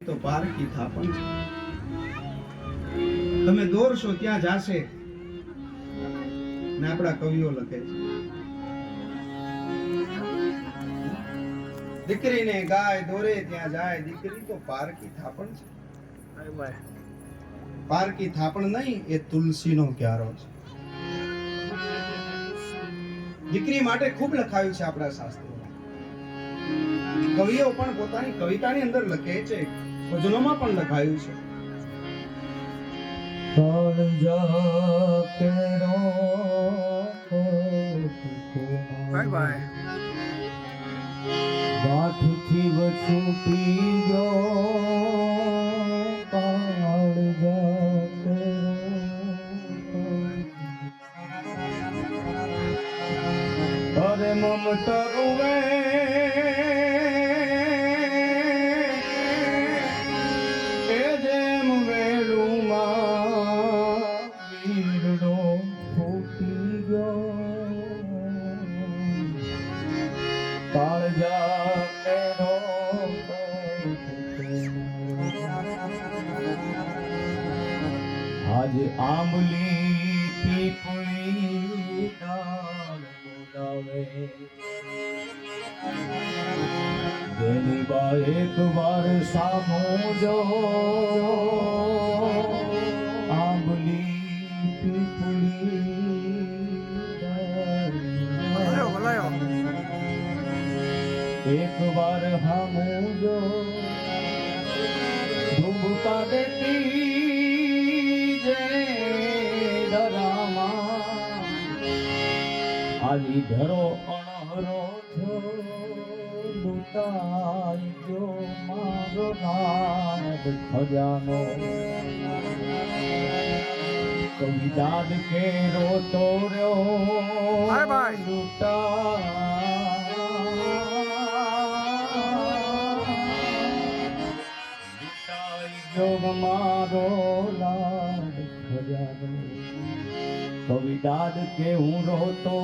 તો પારકી થાપણ તમે દોરશો ત્યાં જાશે. ને આપણા કવિઓ લખે છે. દીકરીને ગાય દોરે ત્યાં જાય. દીકરી તો પારકી થાપણ છે. પારકી થાપણ નહીં એ તુલસીનો ક્યારો છે. દીકરી માટે ખૂબ લખાયું છે આપણા શાસ્ત્રોમાં કવિઓ પણ પોતાની કવિતાની અંદર લખે છે ભજનોમાં પણ લખાયું છે બાય બાય ગાંઠથી વછૂટી ગયો કાળજા તેરો. અરે મમતા આજ આંબલી પીપળી જેની બા એક વાર સામો જો એક વાર હમુજો ધુમકા દેતી જે ડરામાં આવી ધરો અણહરો થો લૂંટાઈ ગયો મારો નાદ ખજાનો કવિદાદ કેરો તોર્યો બાય બાય. લાડ ખજાનો. કવિદાદ કે હું રોતો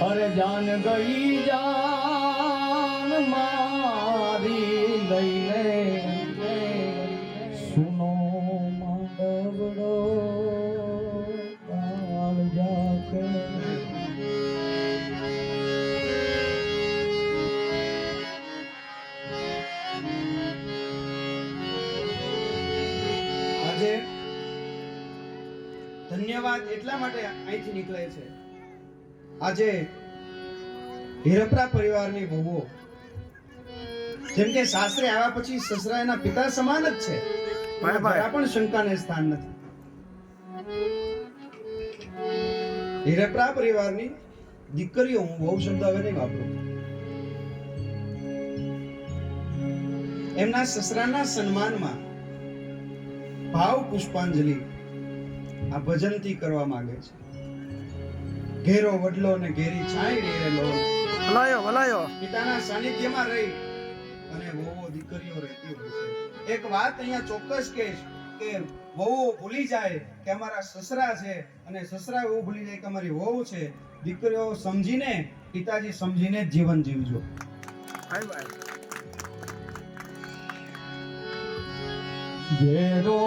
અરે જાન ગઈ જાન મારી લઈને ધન્યવાદ એટલા માટે અહીંથી નીકળે છે. આજે હિરપરા પરિવારની વહુઓ જેમ કે સાસરે આવ્યા પછી સસરા એના પિતા સમાન જ છે. પણ શંકાને સ્થાન નથી. હિરપરા પરિવારની દીકરીઓ હું બહુ શબ્દ હવે નહીં વાપરું. એમના સસરાના સન્માનમાં ભાવ પુષ્પાંજલિ આ ભજનથી કરવા માંગે છે. ઘેરો વડલો ને ઘેરી છાંય રેલો વલાયો વલાયો. પિતાના સાનિધ્યમાં રહી અને વહુઓ દીકરીઓ રહેતી હોય છે. એક વાત અહીંયા ચોક્કસ કહીશ કે વહુઓ ભૂલી જાય કે અમારા સસરા છે અને સસરા એવું ભૂલી જાય કે અમારી વહુ છે. દીકરીઓ સમજીને પિતાજી સમજીને જીવન જીવજો. બાય બાય ઘેરો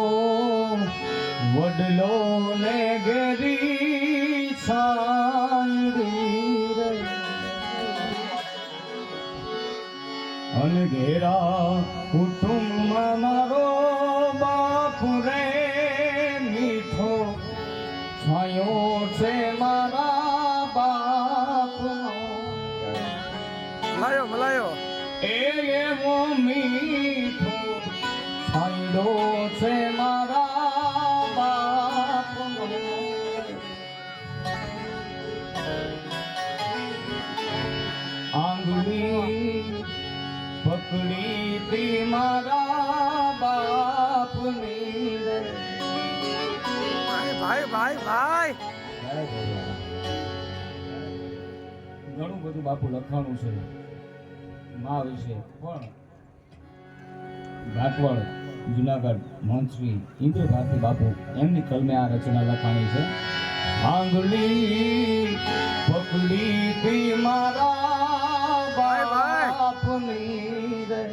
વડલો ને ગરી છાંયડી રે અને ઘેરા કુટુંબ મારો બાપ રે મીઠો. છાયો છે મારા બાપ મલાયો મલાયો. એ એવો મીઠો છે મારા બાપનો. આંગળી પકડી તી મારા બાપની. ભાઈ ભાઈ ભાઈ ભાઈ. ઘણું બધું બાપુ લખાણું છે. મા વિશે. પણ ઘાટવળ જુનાગઢ મંત્રી ઇન્દ્ર ભારતી બાપુ એમની કલમે આ રચના લખાણી છે. આંગળી પકડી તી મારા. બાપની રે.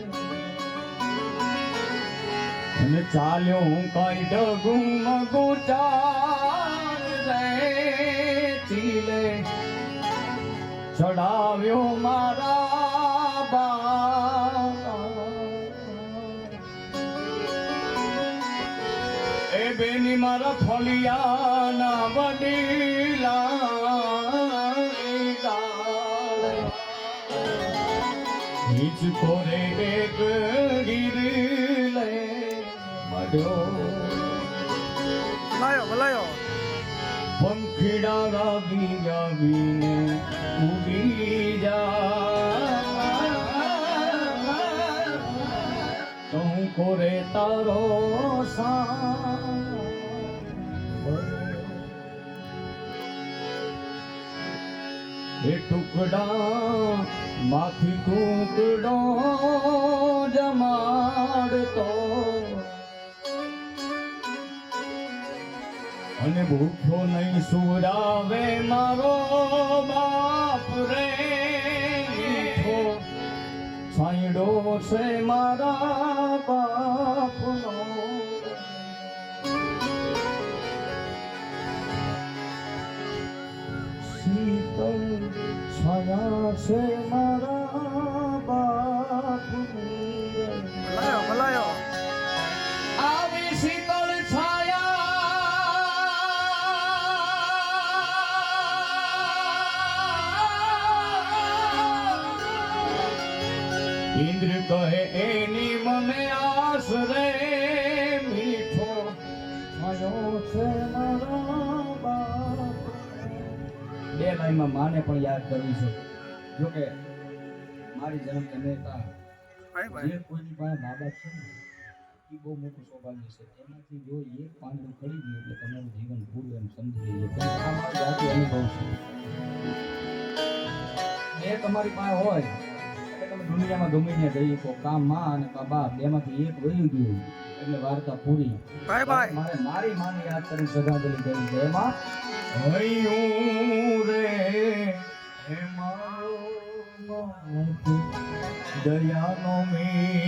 અને ચાલ્યો હું કઈ ડગું મગુ ચાલ રે ચીલે ચડાવ્યો મારા બા બેની મારા ફળિયાના વડીલા હિચકો રે એક ગીરલે મડ્યો લાયો ભલાયો પંખીડા ગાવી ગાવીને ઉડી જા. તું કોરે તારો સા એ ટુકડા માથી ટુકડો જમાડતો. અને ભૂખ્યો નહીં સુરાવે મારો બાપ રે. છાંયડો છે મારા બાપનો. છે મારા બાપની ભલાયો ભલાયો આવી શીતળ છાયા. ઇન્દ્ર કહે એની મને આસ રે મીઠો. છાયો છે મારા બાપ બે લાઈનમાં માને પણ યાદ કરવી છે જોકે મારી જન્મ ભાઈ. જે કોઈની પાસે મા બાપ છે ને એ બહુ મોટું સૌભાગ્ય છે. એમાંથી જો એક પાંદડું કરી ગયું એટલે તમારું જીવન પૂરું એમ સમજી લઈએ. અનુભવ છે. એ તમારી પાસે હોય તમે દુનિયામાં ગમે ત્યાં જઈ શકો. કામમાં અને બાબા બેમાંથી એક વહી ગયું એટલે વાર્તા પૂરી. ભાઈ. મારે મારી માને યાદ કરી શ્રદ્ધાંજલિ કરવી છે એમાં હૈયું રે હે દયાનો મી